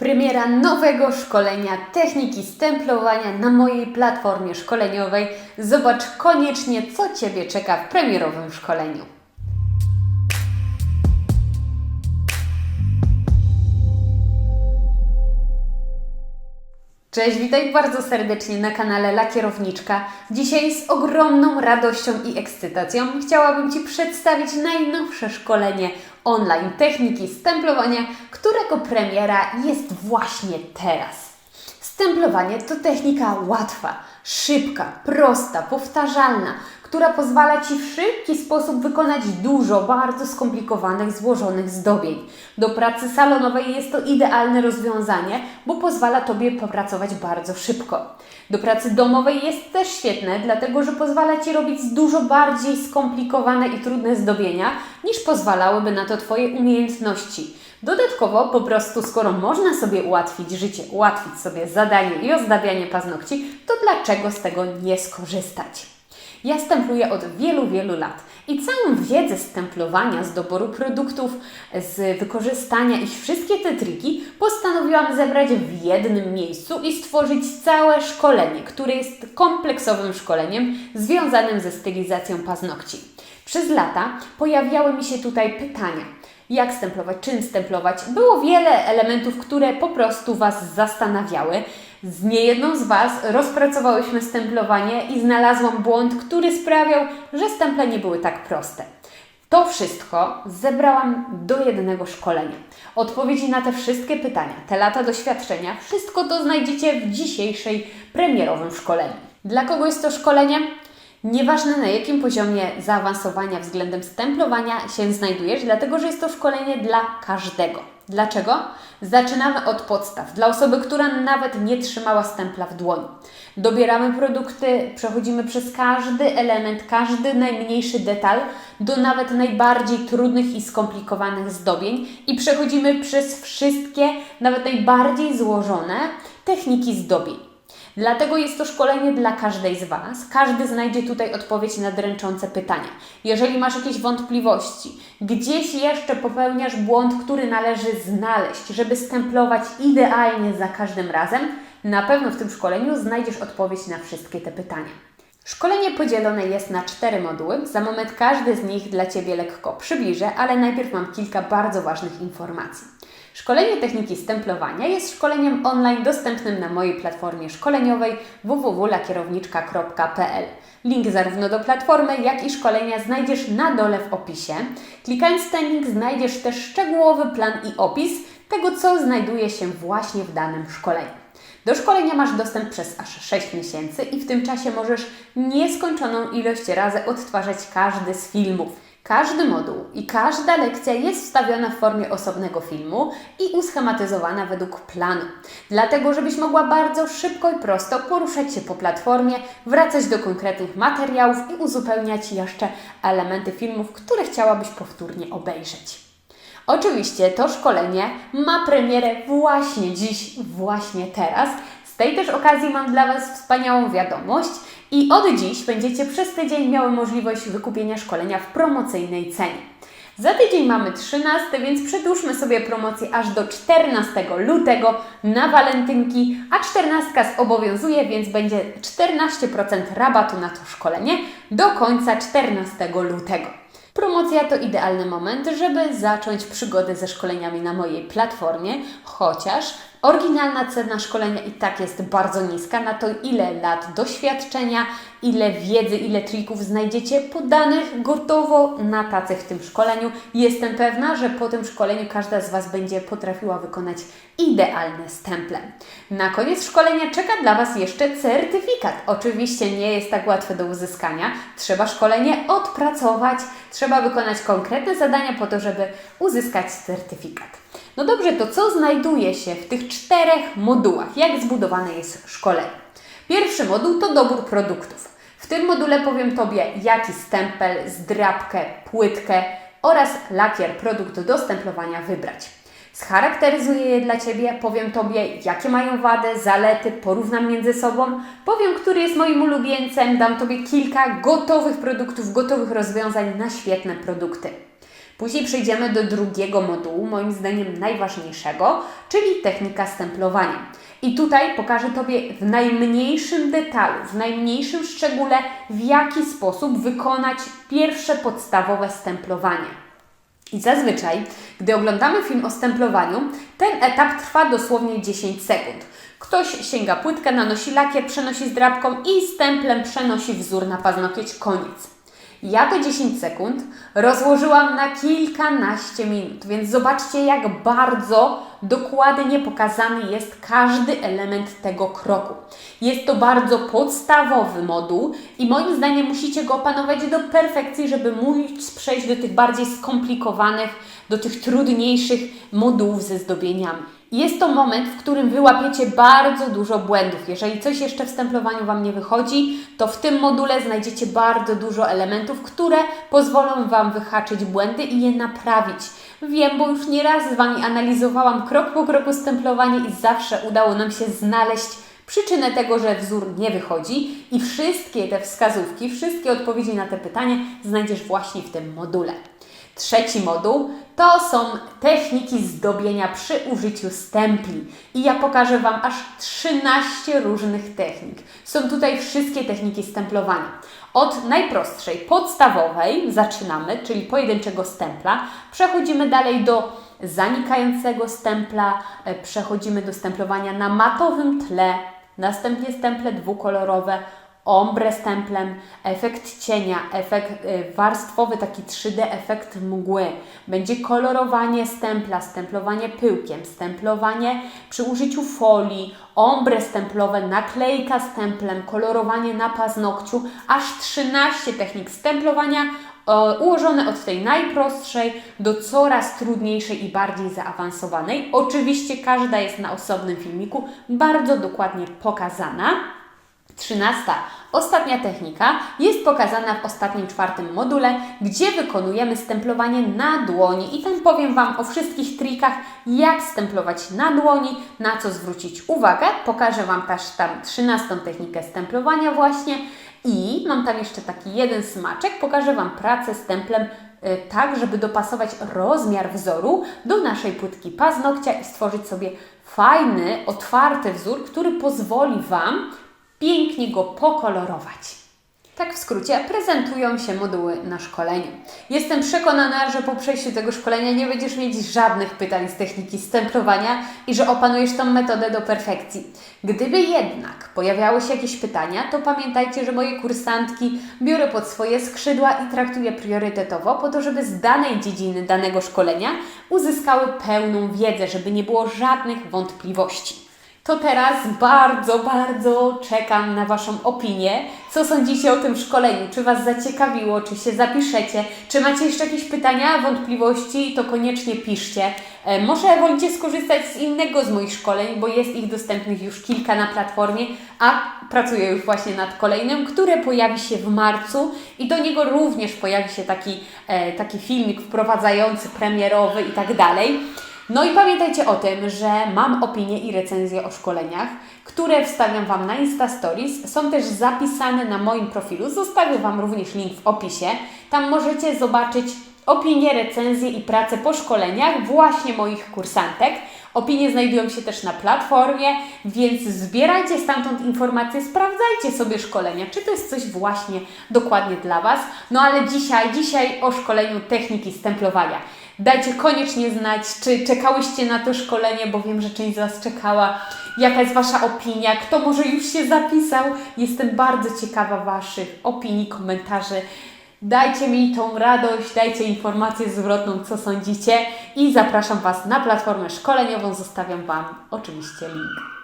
Premiera nowego szkolenia techniki stemplowania na mojej platformie szkoleniowej. Zobacz koniecznie, co Ciebie czeka w premierowym szkoleniu. Cześć, witaj bardzo serdecznie na kanale La Kierowniczka. Dzisiaj z ogromną radością i ekscytacją chciałabym Ci przedstawić najnowsze szkolenie online techniki stemplowania, którego premiera jest właśnie teraz. Stemplowanie to technika łatwa, szybka, prosta, powtarzalna, która pozwala Ci w szybki sposób wykonać dużo bardzo skomplikowanych, złożonych zdobień. Do pracy salonowej jest to idealne rozwiązanie, bo pozwala Tobie popracować bardzo szybko. Do pracy domowej jest też świetne, dlatego że pozwala Ci robić dużo bardziej skomplikowane i trudne zdobienia, niż pozwalałyby na to Twoje umiejętności. Dodatkowo, po prostu, skoro można sobie ułatwić życie, ułatwić sobie zadanie i ozdabianie paznokci, to dlaczego z tego nie skorzystać? Ja stempluję od wielu, wielu lat i całą wiedzę stemplowania, z doboru produktów, z wykorzystania ich wszystkie te triki postanowiłam zebrać w jednym miejscu i stworzyć całe szkolenie, które jest kompleksowym szkoleniem związanym ze stylizacją paznokci. Przez lata pojawiały mi się tutaj pytania jak stemplować, czym stemplować. Było wiele elementów, które po prostu Was zastanawiały. Z niejedną z Was rozpracowałyśmy stemplowanie i znalazłam błąd, który sprawiał, że stemple nie były tak proste. To wszystko zebrałam do jednego szkolenia. Odpowiedzi na te wszystkie pytania, te lata doświadczenia, wszystko to znajdziecie w dzisiejszej premierowym szkoleniu. Dla kogo jest to szkolenie? Nieważne na jakim poziomie zaawansowania względem stemplowania się znajdujesz, dlatego że jest to szkolenie dla każdego. Dlaczego? Zaczynamy od podstaw. Dla osoby, która nawet nie trzymała stempla w dłoni. Dobieramy produkty, przechodzimy przez każdy element, każdy najmniejszy detal, do nawet najbardziej trudnych i skomplikowanych zdobień i przechodzimy przez wszystkie, nawet najbardziej złożone techniki zdobień. Dlatego jest to szkolenie dla każdej z Was. Każdy znajdzie tutaj odpowiedź na dręczące pytania. Jeżeli masz jakieś wątpliwości, gdzieś jeszcze popełniasz błąd, który należy znaleźć, żeby stemplować idealnie za każdym razem, na pewno w tym szkoleniu znajdziesz odpowiedź na wszystkie te pytania. Szkolenie podzielone jest na cztery moduły. Za moment każdy z nich dla Ciebie lekko przybliżę, ale najpierw mam kilka bardzo ważnych informacji. Szkolenie techniki stemplowania jest szkoleniem online dostępnym na mojej platformie szkoleniowej www.lakierowniczka.pl. Link zarówno do platformy, jak i szkolenia znajdziesz na dole w opisie. Klikając ten link znajdziesz też szczegółowy plan i opis tego, co znajduje się właśnie w danym szkoleniu. Do szkolenia masz dostęp przez aż 6 miesięcy i w tym czasie możesz nieskończoną ilość razy odtwarzać każdy z filmów. Każdy moduł i każda lekcja jest wstawiona w formie osobnego filmu i uschematyzowana według planu. Dlatego, żebyś mogła bardzo szybko i prosto poruszać się po platformie, wracać do konkretnych materiałów i uzupełniać jeszcze elementy filmów, które chciałabyś powtórnie obejrzeć. Oczywiście to szkolenie ma premierę właśnie dziś, właśnie teraz. Tej też okazji mam dla Was wspaniałą wiadomość i od dziś będziecie przez tydzień miały możliwość wykupienia szkolenia w promocyjnej cenie. Za tydzień mamy 13, więc przedłużmy sobie promocję aż do 14 lutego na walentynki, a 14 zobowiązuje, więc będzie 14% rabatu na to szkolenie do końca 14 lutego. Promocja to idealny moment, żeby zacząć przygodę ze szkoleniami na mojej platformie, chociaż oryginalna cena szkolenia i tak jest bardzo niska na to, ile lat doświadczenia, ile wiedzy, ile trików znajdziecie podanych gotowo na tacy w tym szkoleniu. Jestem pewna, że po tym szkoleniu każda z Was będzie potrafiła wykonać idealne stemple. Na koniec szkolenia czeka dla Was jeszcze certyfikat. Oczywiście nie jest tak łatwy do uzyskania. Trzeba szkolenie odpracować, trzeba wykonać konkretne zadania po to, żeby uzyskać certyfikat. No dobrze, to co znajduje się w tych czterech modułach? Jak zbudowane jest szkolenie? Pierwszy moduł to dobór produktów. W tym module powiem Tobie, jaki stempel, zdrabkę, płytkę oraz lakier produkt do stemplowania wybrać. Scharakteryzuję je dla Ciebie, powiem Tobie, jakie mają wady, zalety, porównam między sobą, powiem, który jest moim ulubieńcem, dam Tobie kilka gotowych produktów, gotowych rozwiązań na świetne produkty. Później przejdziemy do drugiego modułu, moim zdaniem najważniejszego, czyli technika stemplowania. I tutaj pokażę Tobie w najmniejszym detalu, w najmniejszym szczególe, w jaki sposób wykonać pierwsze podstawowe stemplowanie. I zazwyczaj, gdy oglądamy film o stemplowaniu, ten etap trwa dosłownie 10 sekund. Ktoś sięga płytkę, nanosi lakier, przenosi zdrabką i stemplem przenosi wzór na paznokieć. Koniec. Ja to 10 sekund rozłożyłam na kilkanaście minut, więc zobaczcie, jak bardzo dokładnie pokazany jest każdy element tego kroku. Jest to bardzo podstawowy moduł i moim zdaniem musicie go opanować do perfekcji, żeby móc przejść do tych bardziej skomplikowanych, do tych trudniejszych modułów ze zdobieniami. Jest to moment, w którym wyłapiecie bardzo dużo błędów. Jeżeli coś jeszcze w stemplowaniu Wam nie wychodzi, to w tym module znajdziecie bardzo dużo elementów, które pozwolą Wam wyhaczyć błędy i je naprawić. Wiem, bo już nieraz z Wami analizowałam krok po kroku stemplowanie i zawsze udało nam się znaleźć przyczynę tego, że wzór nie wychodzi i wszystkie te wskazówki, wszystkie odpowiedzi na te pytania znajdziesz właśnie w tym module. Trzeci moduł to są techniki zdobienia przy użyciu stempli. I ja pokażę Wam aż 13 różnych technik. Są tutaj wszystkie techniki stemplowania. Od najprostszej, podstawowej zaczynamy, czyli pojedynczego stempla. Przechodzimy dalej do zanikającego stempla, e, przechodzimy do stemplowania na matowym tle, następnie stemple dwukolorowe, ombre stemplem, efekt cienia, efekt y, warstwowy, taki 3D, efekt mgły. Będzie kolorowanie stempla, stemplowanie pyłkiem, stemplowanie przy użyciu folii, ombre stemplowe, naklejka stemplem, kolorowanie na paznokciu, aż 13 technik stemplowania ułożone od tej najprostszej do coraz trudniejszej i bardziej zaawansowanej. Oczywiście każda jest na osobnym filmiku bardzo dokładnie pokazana. Trzynasta, ostatnia technika jest pokazana w ostatnim czwartym module, gdzie wykonujemy stemplowanie na dłoni. I tam powiem Wam o wszystkich trikach, jak stemplować na dłoni, na co zwrócić uwagę. Pokażę Wam też tam trzynastą technikę stemplowania właśnie. I mam tam jeszcze taki jeden smaczek, pokażę Wam pracę stemplem y, tak, żeby dopasować rozmiar wzoru do naszej płytki paznokcia i stworzyć sobie fajny, otwarty wzór, który pozwoli Wam pięknie go pokolorować. Tak w skrócie prezentują się moduły na szkoleniu. Jestem przekonana, że po przejściu tego szkolenia nie będziesz mieć żadnych pytań z techniki stemplowania i że opanujesz tą metodę do perfekcji. Gdyby jednak pojawiały się jakieś pytania, to pamiętajcie, że moje kursantki biorę pod swoje skrzydła i traktuję priorytetowo po to, żeby z danej dziedziny, danego szkolenia uzyskały pełną wiedzę, żeby nie było żadnych wątpliwości to teraz bardzo, bardzo czekam na Waszą opinię. Co sądzicie o tym szkoleniu? Czy Was zaciekawiło? Czy się zapiszecie? Czy macie jeszcze jakieś pytania, wątpliwości? To koniecznie piszcie. E, może wolicie skorzystać z innego z moich szkoleń, bo jest ich dostępnych już kilka na platformie, a pracuję już właśnie nad kolejnym, które pojawi się w marcu i do niego również pojawi się taki, e, taki filmik wprowadzający, premierowy i tak dalej. No i pamiętajcie o tym, że mam opinie i recenzje o szkoleniach, które wstawiam Wam na Insta Stories. Są też zapisane na moim profilu. Zostawię Wam również link w opisie. Tam możecie zobaczyć opinie, recenzje i pracę po szkoleniach właśnie moich kursantek. Opinie znajdują się też na platformie, więc zbierajcie stamtąd informacje, sprawdzajcie sobie szkolenia, czy to jest coś właśnie dokładnie dla Was. No ale dzisiaj, dzisiaj o szkoleniu techniki stemplowania. Dajcie koniecznie znać, czy czekałyście na to szkolenie, bo wiem, że część z Was czekała. Jaka jest Wasza opinia? Kto może już się zapisał? Jestem bardzo ciekawa Waszych opinii, komentarzy. Dajcie mi tą radość, dajcie informację zwrotną, co sądzicie i zapraszam Was na platformę szkoleniową. Zostawiam Wam oczywiście link.